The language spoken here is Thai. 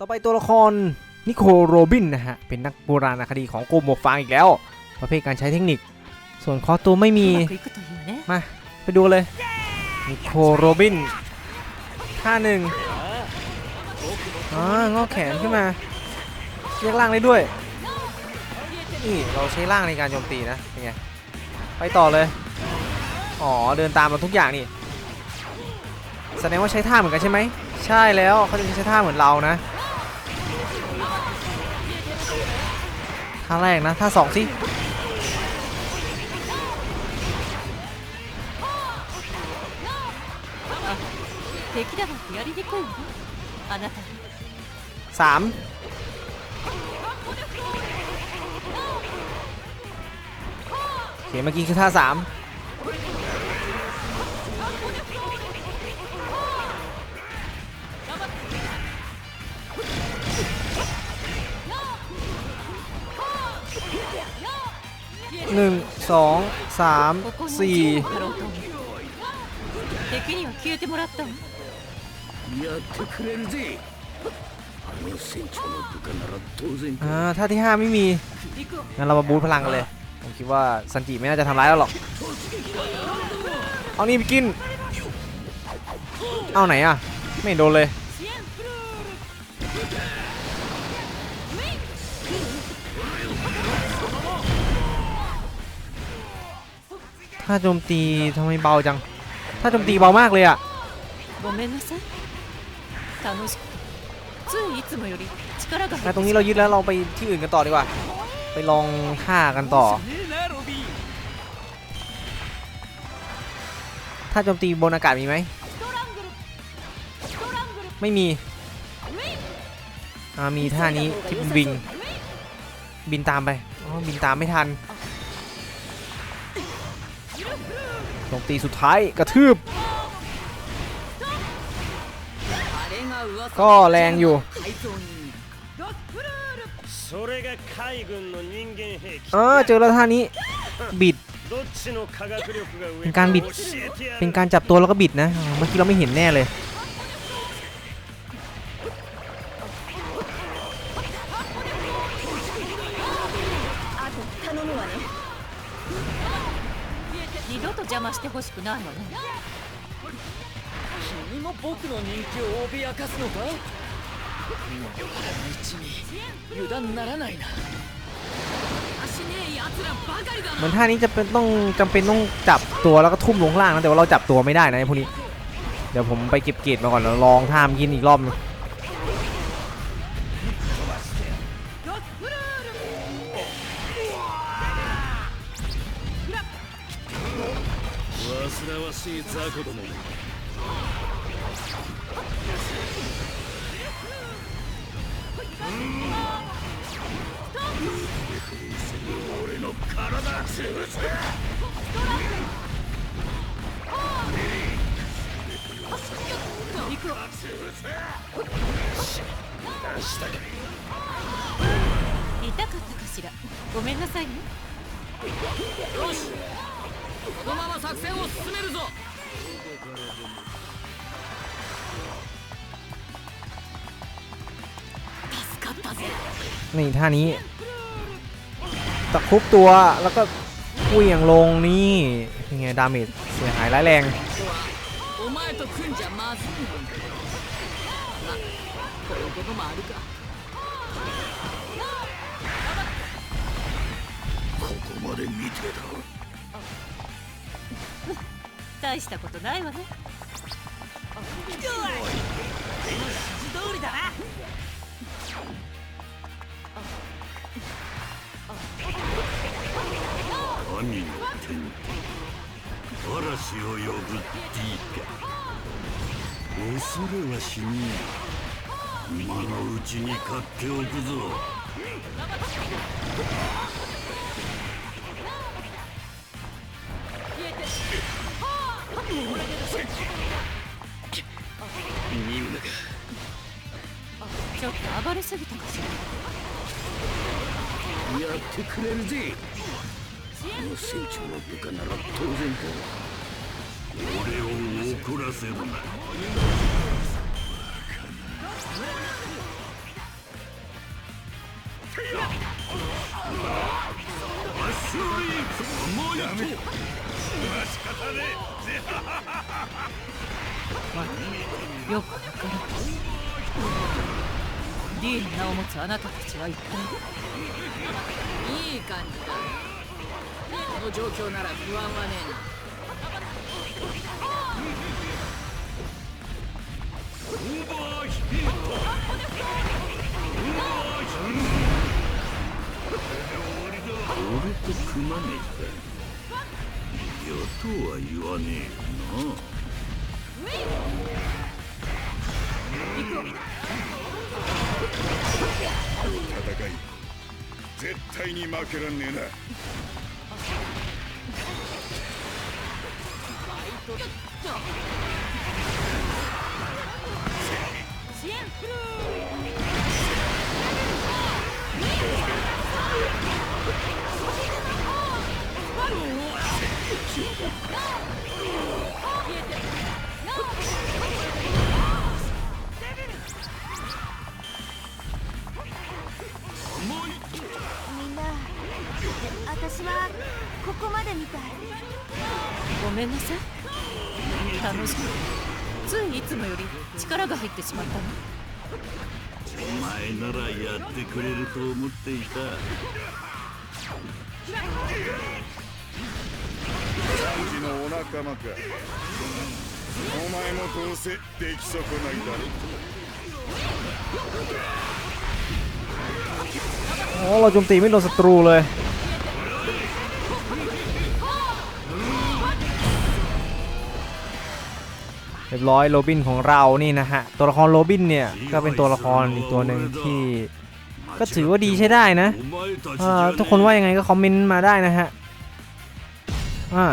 ต่อไปตัวละครนิโคโรบินนะฮะ เป็นนักโบราณคดีของโกโมฟางอีกแล้ว ประเภทการใช้เทคนิค ส่วนคอตัวไม่มี มา ไปดูเลย นิโคโรบิน ท่าหนึ่งอ๋องอแขนขึ้นมาเรียกล่างได้ด้วย นี่เราใช้ล่างในการโจมตีนะ เป็นไง ไปต่อเลย อ๋อ เดินตามมาทุกอย่างนี่ แสดงว่าใช้ท่าเหมือนกันใช่ไหม ใช่แล้วเขาจะใช้ท่าเหมือนเรานะ ท่าแรกนะท่าสองสิสามเขียนเมื่อกี้คือท่าสาม หนึ่งสองสามสี่ท่าที่ห้าไม่มี งั้นเรามาบูทพลังกันเลย ผมคิดว่าซันจิไม่น่าจะทำร้ายเราหรอก เอานี่ไปกิน เอาไหนอะ ไม่โดนเลย ถ้าโจมตีทำไมเบาจัง ถ้าโจมตีเบามากเลยอะแต่ตรงนี้เรายึดแล้วเราไปที่อื่นกันต่อดีกว่า ไปลองฆ่ากันต่อ ถ้าโจมตีบนอากาศมีไหม ไม่มี มีท่านี้ที่บิน บินตามไป อ๋อ บินตามไม่ทัน ตรงตีสุดท้ายกระทืบ ก็แรงอยู่เออเจอแล้วท่านี้บิดเป็นการบิด เป็นการจับตัวแล้วก็บิดนะ เมื่อกี้เราไม่เห็นแน่เลย 度と邪魔してほしくないわね君も僕の人気を脅かすのか道に油断ならないな เหมือนท่านี้จะเป็นต้องจำเป็นต้องจับตัวแล้วก็ทุ่มลงล่างนะแต่ว่าเราจับตัวไม่ได้นะไอ้พวกนี้ เดี๋ยวผมไปเก็บเกรดมาก่อนแล้วลองท่ามยินอีกรอบนึง 煩わしい雑魚ども俺の体潰す痛かったかしら？ごめんなさいね。よし。このまま作戦を進めるぞ 助かったぜ นี่ท่านี้ตะครุบตัวแล้วก็เหวี่ยงลงนี่เป็นไงดาเมจเสียหายร้ายแรง お前と組んじゃまずいもんだまあこういうこともあるかここまで見てた 大したことないわね。神の天嵐を呼ぶれはしねえ今のうちに買っておくぞ暴れすぎたかしら。やってくれるぜ。あの船長の部下なら当然か俺を怒らせるな。よくわからんディーの名を持つあなたたちは一体いい感じ。だこの状況なら不安はねえ俺と組まねえかよとは言わねえよな対に負けらんねえな。みんめんなさい楽しくてついいつもより力が入ってしまったのお前ならやってくれると思っていたサンジのお仲間かお前もどうせ出来損ないだろ โอ้เราโจมตีไม่โดนศัตรูเลย เรียบร้อยโรบินของเรานี่นะฮะ ตัวละครโรบินเนี่ย ก็เป็นตัวละครอีกตัวหนึ่งที่ ก็ถือว่าดีใช้ได้นะทุกคนว่ายังไงก็คอมเมนต์มาได้นะฮะอ่า